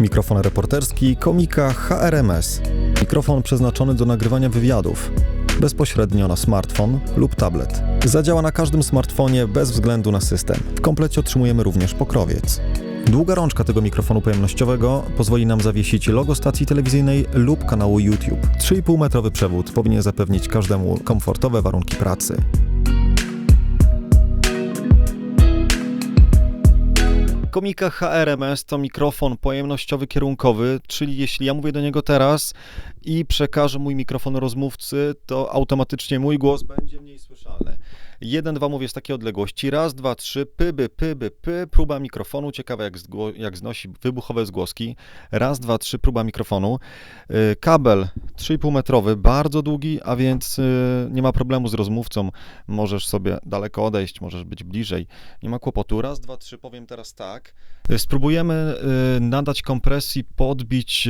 Mikrofon reporterski komika HRMS. Mikrofon przeznaczony do nagrywania wywiadów. Bezpośrednio na smartfon lub tablet. Zadziała na każdym smartfonie bez względu na system. W komplecie otrzymujemy również pokrowiec. Długa rączka tego mikrofonu pojemnościowego pozwoli nam zawiesić logo stacji telewizyjnej lub kanału YouTube. 3,5 metrowy przewód powinien zapewnić każdemu komfortowe warunki pracy. Komika HRMS to mikrofon pojemnościowy kierunkowy, czyli jeśli ja mówię do niego teraz i przekażę mój mikrofon rozmówcy, to automatycznie mój głos będzie mniej słyszalny. Jeden, dwa mówię z takiej odległości. Raz, dwa, trzy, pyby, pyby, py. Próba mikrofonu. Ciekawe, jak, zgło- jak znosi wybuchowe zgłoski. Raz, dwa, trzy, próba mikrofonu. Y, Kabel 3,5 metrowy, bardzo długi, a więc y, nie ma problemu z rozmówcą. Możesz sobie daleko odejść, możesz być bliżej. Nie ma kłopotu. Raz, dwa, trzy, powiem teraz tak. Y, Spróbujemy nadać kompresji, podbić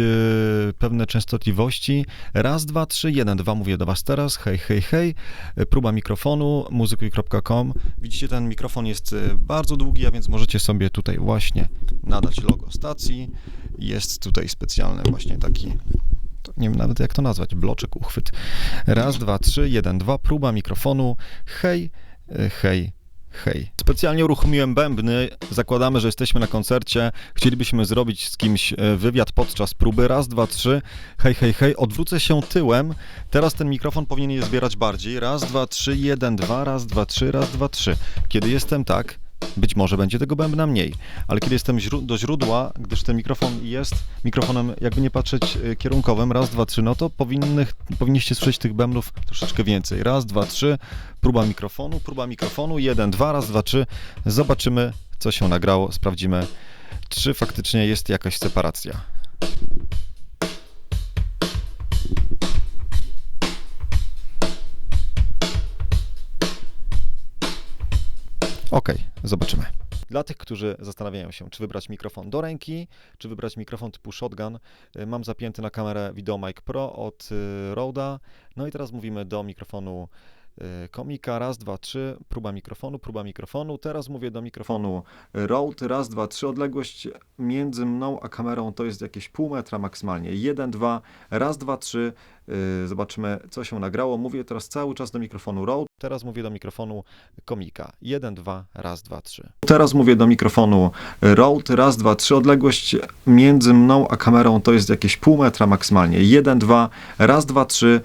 pewne częstotliwości. Raz, dwa, trzy, jeden, dwa. Mówię do Was teraz. Hej, hej, hej. Próba mikrofonu, Widzicie, ten mikrofon jest y, bardzo długi, a więc możecie sobie tutaj właśnie nadać logo stacji. Jest tutaj specjalny właśnie taki nie wiem nawet jak to nazwać, bloczek, uchwyt. Raz, dwa, trzy, jeden, dwa, próba mikrofonu. Hej, y, hej, hej. Specjalnie uruchomiłem bębny. Zakładamy, że jesteśmy na koncercie. Chcielibyśmy zrobić z kimś e, wywiad podczas próby. Raz, dwa, trzy. Hej, hej, hej. Odwrócę się tyłem. Teraz ten mikrofon powinien je zbierać bardziej. Raz, dwa, trzy, jeden, dwa, raz, dwa, trzy, raz, dwa, trzy. Kiedy jestem tak, być może będzie tego bębna mniej, ale kiedy jestem do źródła, gdyż ten mikrofon jest mikrofonem, jakby nie patrzeć y, kierunkowym, raz, dwa, trzy, no to powinnych, powinniście słyszeć tych bębnów troszeczkę więcej. Raz, dwa, trzy, próba mikrofonu, próba mikrofonu, jeden, dwa, raz, dwa, trzy. Zobaczymy, co się nagrało, sprawdzimy, czy faktycznie jest jakaś separacja. Okej, zobaczymy. Dla tych, którzy zastanawiają się, czy wybrać mikrofon do ręki, czy wybrać mikrofon typu shotgun, y, mam zapięty na kamerę VideoMic Pro od y, Rode'a. No i teraz mówimy do mikrofonu y, komika. Raz, dwa, trzy. Próba mikrofonu, próba mikrofonu. Teraz mówię do mikrofonu Rode. Raz, dwa, trzy. Odległość między mną a kamerą to jest jakieś pół metra maksymalnie. Jeden, dwa. Raz, dwa, trzy. Y, Zobaczymy, co się nagrało. Mówię teraz cały czas do mikrofonu Rode. Teraz mówię do mikrofonu komika. Jeden, dwa, raz, dwa, trzy. Teraz mówię do mikrofonu Rode. Raz, dwa, trzy. Odległość między mną a kamerą to jest jakieś pół metra maksymalnie. Jeden, dwa. Raz, dwa, trzy.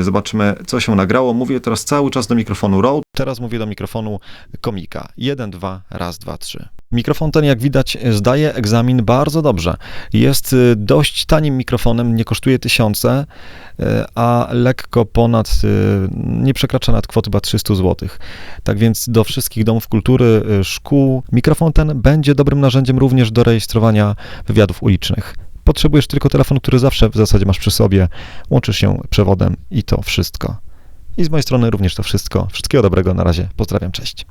Y, Zobaczymy, co się nagrało. Mówię teraz cały czas do mikrofonu Rode. Teraz mówię do mikrofonu komika. Jeden, dwa, raz, dwa, trzy. Mikrofon ten, jak widać, zdaje egzamin bardzo dobrze. Jest y, dość tanim mikrofonem, nie kosztuje tysiące, y, a lekko ponad, y, nie przekracza nad kwoty chyba 300 zł. Tak więc do wszystkich domów kultury, szkół, mikrofon ten będzie dobrym narzędziem również do rejestrowania wywiadów ulicznych. Potrzebujesz tylko telefon, który zawsze w zasadzie masz przy sobie, łączysz się przewodem i to wszystko. I z mojej strony również to wszystko. Wszystkiego dobrego, na razie, pozdrawiam, cześć.